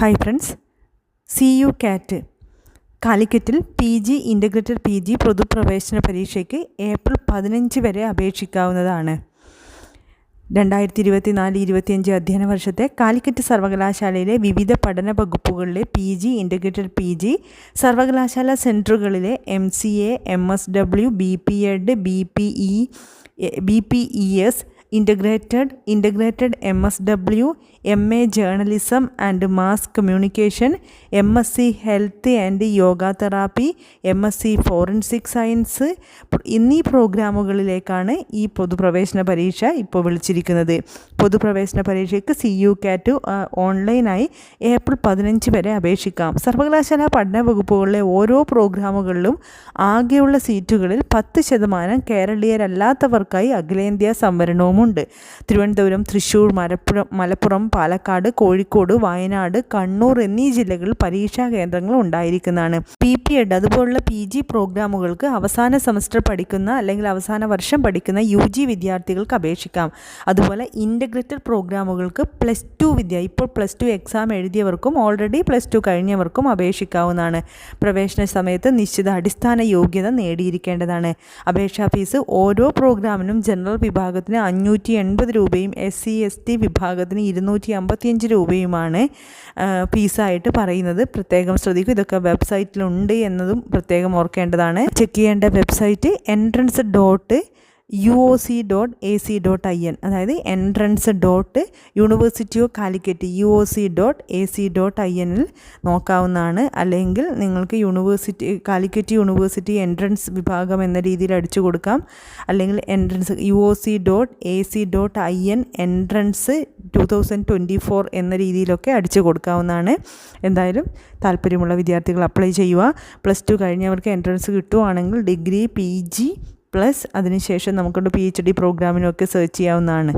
Hi friends C U CAT കാലിക്കറ്റിൽ P G integrated P G പൊതുപ്രവേശന പരീക്ഷയ്ക്ക് April പതിനഞ്ച് വരെ അപേക്ഷിക്കാവുന്നതാണ്. രണ്ടായിരത്തി ഇരുപത്തി നാല് ഇരുപത്തിയഞ്ച് അധ്യയന വർഷത്തെ കാലിക്കറ്റ് സർവകലാശാലയിലെ വിവിധ പഠന വകുപ്പുകളിലെ P G integrated P G സർവകലാശാല സെന്ററുകളിലെ M C A M S W B P Ed B P E B P E S integrated integrated M S W M A journalism and mass communication M S C health and yoga therapy M S C forensic science എന്നീ പ്രോഗ്രാമുകളിലേക്കാണ് ഈ പൊതുപ്രവേശന പരീക്ഷ ഇപ്പോൾ വിളിച്ചിരിക്കുന്നത്. പൊതുപ്രവേശന പരീക്ഷയ്ക്ക് C U കാറ്റ് ഓൺലൈനായി April പതിനഞ്ച് വരെ അപേക്ഷിക്കാം. സർവകലാശാല പഠന വകുപ്പുകളിലെ ഓരോ പ്രോഗ്രാമുകളിലും ആകെയുള്ള സീറ്റുകളിൽ പത്ത് ശതമാനം കേരളീയരല്ലാത്തവർക്കായി അഖിലേന്ത്യാ സംവരണവുമുണ്ട് തിരുവനന്തപുരം തൃശ്ശൂർ മലപ്പുറം മലപ്പുറം പാലക്കാട് കോഴിക്കോട് വയനാട് കണ്ണൂർ എന്നീ ജില്ലകളിൽ പരീക്ഷാ കേന്ദ്രങ്ങൾ ഉണ്ടായിരിക്കുന്നതാണ്. പി പി എഡ് അതുപോലുള്ള പി ജി പ്രോഗ്രാമുകൾക്ക് അവസാന സെമസ്റ്റർ പഠിക്കുന്ന അല്ലെങ്കിൽ അവസാന വർഷം പഠിക്കുന്ന യു ജി വിദ്യാർത്ഥികൾക്ക് അപേക്ഷിക്കാം. അതുപോലെ ഇന്റഗ്രേറ്റഡ് പ്രോഗ്രാമുകൾക്ക് പ്ലസ് ടു വിദ്യ ഇപ്പോൾ പ്ലസ് ടു എക്സാം എഴുതിയവർക്കും ഓൾറെഡി പ്ലസ് ടു കഴിഞ്ഞവർക്കും അപേക്ഷിക്കാവുന്നതാണ്. പ്രവേശന സമയത്ത് നിശ്ചിത അടിസ്ഥാന യോഗ്യത നേടിയിരിക്കേണ്ടതാണ്. അപേക്ഷാ ഫീസ് ഓരോ പ്രോഗ്രാമിനും ജനറൽ വിഭാഗത്തിന് അഞ്ഞൂറ്റി എൺപത് രൂപയും എസ് സി എസ് ടി വിഭാഗത്തിന് ഇരുന്നൂറ്റി അമ്പത്തിയഞ്ച് രൂപയുമാണ് ഫീസായിട്ട് പറയുന്നത്. പ്രത്യേകം ശ്രദ്ധിക്കും ഇതൊക്കെ വെബ്സൈറ്റിലുണ്ട് എന്നതും പ്രത്യേകം ഓർക്കേണ്ടതാണ്. ചെക്ക് ചെയ്യേണ്ട website entrance dot U O C dot A C dot I N അതായത് entrance dot university of Calicut U O C dot A C dot I എന്നിൽ നോക്കാവുന്നതാണ്. അല്ലെങ്കിൽ നിങ്ങൾക്ക് യൂണിവേഴ്സിറ്റി കാലിക്കറ്റ് യൂണിവേഴ്സിറ്റി എൻട്രൻസ് വിഭാഗം എന്ന രീതിയിൽ അടിച്ചു കൊടുക്കാം. അല്ലെങ്കിൽ entrance U O C dot A C dot I N entrance two thousand twenty four എന്ന രീതിയിലൊക്കെ അടിച്ചു കൊടുക്കാവുന്നതാണ്. എന്തായാലും താല്പര്യമുള്ള വിദ്യാർത്ഥികൾ അപ്ലൈ ചെയ്യുക. പ്ലസ് ടു കഴിഞ്ഞവർക്ക് എൻട്രൻസ് കിട്ടുവാണെങ്കിൽ ഡിഗ്രി പി ജി പ്ലസ് അതിനുശേഷം നമുക്കൊണ്ട് പി എച്ച് ഡി പ്രോഗ്രാമിനൊക്കെ സെർച്ച് ചെയ്യാവുന്നതാണ്.